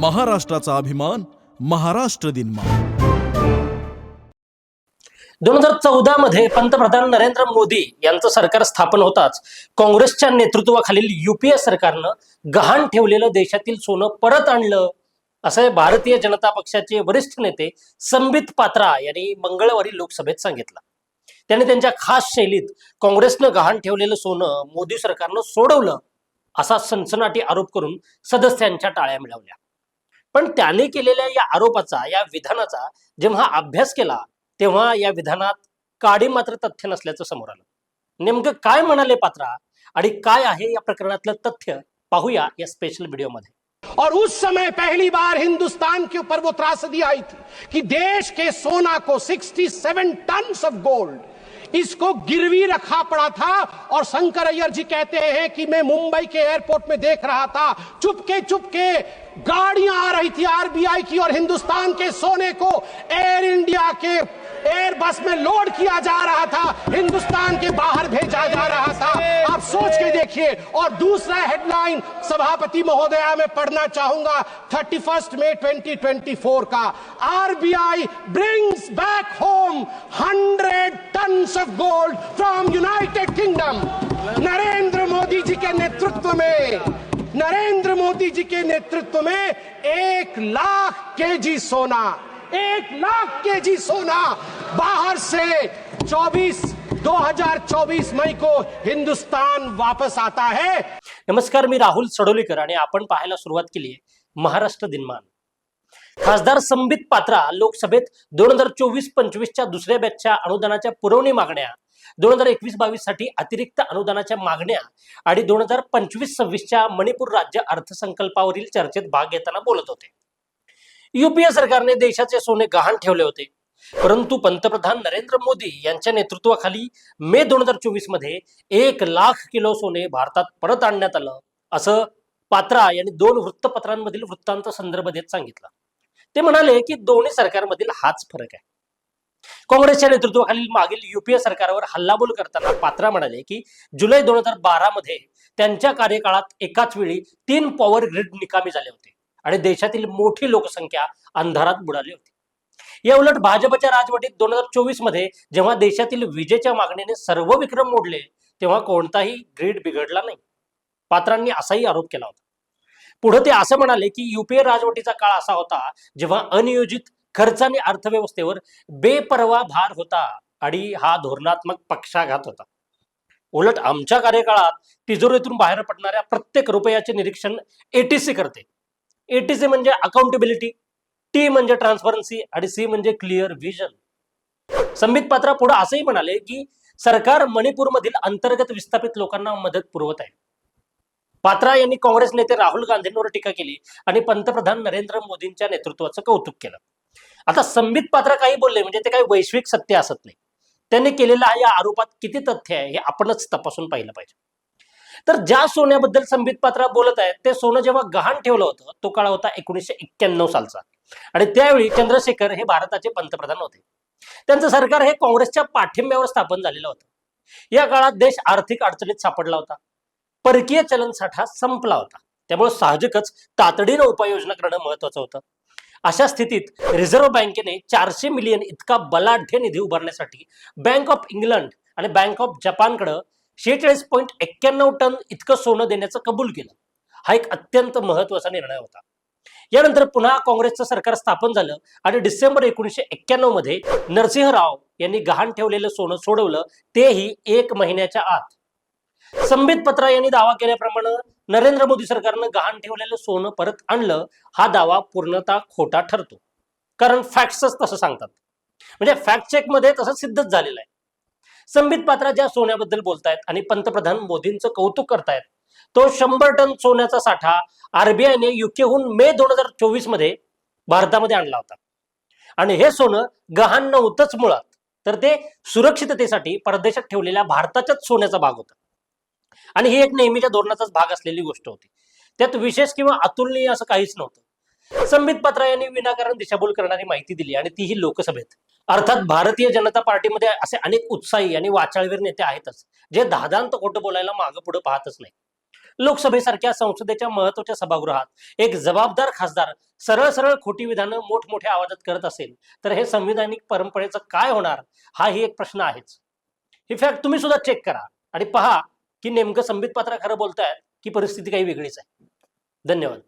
महाराष्ट्राचा अभिमान महाराष्ट्र दिन दोन हजार चौदा मध्ये पंतप्रधान नरेंद्र मोदी यांचं सरकार स्थापन होताच काँग्रेसच्या नेतृत्वाखालील युपीए सरकारनं गहाण ठेवलेलं देशातील सोनं परत आणलं. असं भारतीय जनता पक्षाचे वरिष्ठ नेते संबित पात्रा यांनी मंगळवारी लोकसभेत सांगितलं. त्यांनी त्यांच्या खास शैलीत काँग्रेसनं गहाण ठेवलेलं सोनं मोदी सरकारनं सोडवलं असा सनसनाटी आरोप करून सदस्यांच्या टाळ्या मिळवल्या. पण त्याने केलेल्या या आरोपाचा या विधानाचा जेव्हा अभ्यास केला तेव्हा या विधानात काडी मात्र तथ्य नसल्याचं समोर आलं. नेमकं काय म्हणाले पात्रा आणि काय आहे या प्रकरणातलं तथ्य? पाहूया या स्पेशल व्हिडिओमध्ये और उस समय पहली बार हिंदुस्तान के ऊपर वो त्रासदी आई थी कि देश के सोना को 67 टन ऑफ गोल्ड इसको गिरवी रखा पड़ा था और शंकर अय्यर जी कहते हैं कि मैं मुंबई के एयरपोर्ट में देख रहा था। चुपके चुपके गाड़ियाँ आ रही थी आरबीआई की और हिंदुस्तान के सोने को एयर इंडिया के एयरबस में लोड किया जा रहा था। हिंदुस्तान के बाहर भेजा जा देखिए। और दूसरा हेडलाइन सभापति महोदया में पढ़ना चाहूँगा thirty first May twenty twenty four का RBI brings back home hundred ton of gold from United Kingdom Narendra Modi ji के नेतृत्व में, नरेंद्र मोदी जी के नेतृत्व में एक लाख केजी सोना, एक लाख केजी सोना बाहर से 24 2024 मई को हिंदुस्तान वापस आता है। नमस्कार मी राहुल सडोलीकर आणि आपण पाहायला सुरुवात केली आहे महाराष्ट्र दिनमान. खासदार संबित पात्रा लोकसभेत दोन हजार चोवीस पंचवीसच्या दुसऱ्या बॅचच्या अनुदानाच्या पुरवणी मागण्या दोन हजार एकवीस बावीससाठी अतिरिक्त अनुदानाच्या मागण्या आणि दोन हजार पंचवीस सव्वीसच्या मणिपूर राज्य अर्थसंकल्पावरील चर्चेत भाग घेताना बोलत होते. युपीए सरकारने देशाचे सोने गहाण ठेवले होते. परंतु पंतप्रधान नरेंद्र मोदी यांच्या नेतृत्वाखाली मे दोन हजार चोवीसमध्ये एक लाख किलो सोने भारतात परत आणण्यात आलं. असं पात्रा यांनी दोन वृत्तपत्रांमधील वृत्तांत संदर्भ देत सांगितलं. ते म्हणाले की दोन्ही सरकारमधील हाच फरक आहे. काँग्रेसच्या नेतृत्वाखालील मागील युपीए सरकारवर हल्लाबोल करताना पात्रा म्हणाले की जुलै दोन हजार बारा मध्ये त्यांच्या कार्यकाळात एकाच वेळी तीन पॉवर ग्रिड निकामी झाले होते आणि देशातील मोठी लोकसंख्या अंधारात बुडाली होती. या उलट भाजपच्या राजवटीत दोन हजार चोवीसमध्ये जेव्हा देशातील विजेच्या मागणीने सर्व विक्रम मोडले तेव्हा कोणताही ग्रीड बिघडला नाही. पात्रांनी असाही आरोप केला होता. पुढे ते असं म्हणाले की युपीए राजवटीचा काळ असा होता जेव्हा अनियोजित खर्च आणि अर्थव्यवस्थेवर बेपरवा भार होता आणि हा धोरणात्मक पक्षाघात होता. उलट आमच्या कार्यकाळात तिजोरीतून बाहेर पडणाऱ्या प्रत्येक रुपयाचे निरीक्षण एटीसी करते. एटीसी म्हणजे अकाउंटेबिलिटी टी म्हणजे ट्रान्सपरन्सी आणि सी म्हणजे क्लिअर व्हिजन संबित पात्रा पुढे असंही म्हणाले की सरकार मणिपूरमधील अंतर्गत विस्थापित लोकांना मदत पुरवत आहे. पात्रा यांनी काँग्रेस नेते राहुल गांधींवर टीका केली आणि पंतप्रधान नरेंद्र मोदींच्या नेतृत्वाचं कौतुक केलं. आता संबित पात्रा काही बोलले म्हणजे ते काही वैश्विक सत्य असत नाही. त्यांनी केलेल्या या आरोपात किती तथ्य आहे हे आपणच तपासून पाहिलं पाहिजे. तर ज्या सोन्याबद्दल संबित पात्रा बोलत आहेत ते सोनं जेव्हा गहाण ठेवलं होतं तो काळ होता एकोणीसशे एक्क्याण्णव सालचा. आणि त्यावेळी चंद्रशेखर हे भारताचे पंतप्रधान होते. त्यांचं सरकार हे काँग्रेसच्या पाठिंब्यावर स्थापन झालेलं होतं. या काळात देश आर्थिक अडचणीत सापडला होता. परकीय चलन साठा संपला होता. त्यामुळे साहजिकच तातडीनं उपाययोजना करणं महत्वाचं होतं. अशा स्थितीत रिझर्व्ह बँकेने चारशे मिलियन इतका बलाढ्य निधी उभारण्यासाठी बँक ऑफ इंग्लंड आणि बँक ऑफ जपानकडं शेहेचाळीस पॉईंट एक्क्याण्णव टन इतकं सोनं देण्याचं कबूल केलं. हा एक अत्यंत महत्त्वाचा निर्णय होता. यानंतर पुन्हा काँग्रेसचं सरकार स्थापन झालं आणि डिसेंबर एकोणीसशे एक्क्याण्णवमध्ये नरसिंह राव यांनी गहाण ठेवलेलं सोनं सोडवलं तेही एक महिन्याच्या आत. संबित पत्रा यांनी दावा केल्याप्रमाणे नरेंद्र मोदी सरकारनं गहाण ठेवलेलं सोनं परत आणलं हा दावा पूर्णतः खोटा ठरतो. कारण फॅक्ट्सच तसं सांगतात. म्हणजे फॅक्ट चेकमध्ये तसं सिद्धच झालेलं आहे. संबित पात्रा ज्या सोन्याबद्दल बोलतायत आणि पंतप्रधान मोदींचं कौतुक करतायत तो शंभर टन सोन्याचा साठा आरबीआयने युकेहून मे दोन हजार चोवीसमध्ये भारतामध्ये आणला होता. आणि हे सोनं गहाण नव्हतंच मुळात तर ते सुरक्षिततेसाठी परदेशात ठेवलेल्या भारताच्याच सोन्याचा भाग होता. आणि ही एक नेहमीच्या धोरणाचाच भाग असलेली गोष्ट होती. त्यात विशेष किंवा अतुलनीय असं काहीच नव्हतं. संबित पात्रा यांनी विनाकारण दिशाभूल करणारी माहिती दिली आणि तीही लोकसभेत. अर्थात भारतीय जनता पार्टीमध्ये असे अनेक उत्साही आणि वाचाळवीर नेते आहेतच जे दादांत खोटं बोलायला मागं पुढे पाहतच नाही. लोकसभेसारख्या संसदेच्या महत्त्वाच्या सभागृहात एक जबाबदार खासदार सरळ सरळ खोटी विधानं मोठमोठ्या आवाजात करत असेल तर हे संविधानिक परंपरेचं काय होणार हाही एक प्रश्न आहेच. ही फॅक्ट तुम्ही सुद्धा चेक करा आणि पहा की नेमकं संबित पात्रा खरं बोलतायत की परिस्थिती काही वेगळीच आहे. धन्यवाद.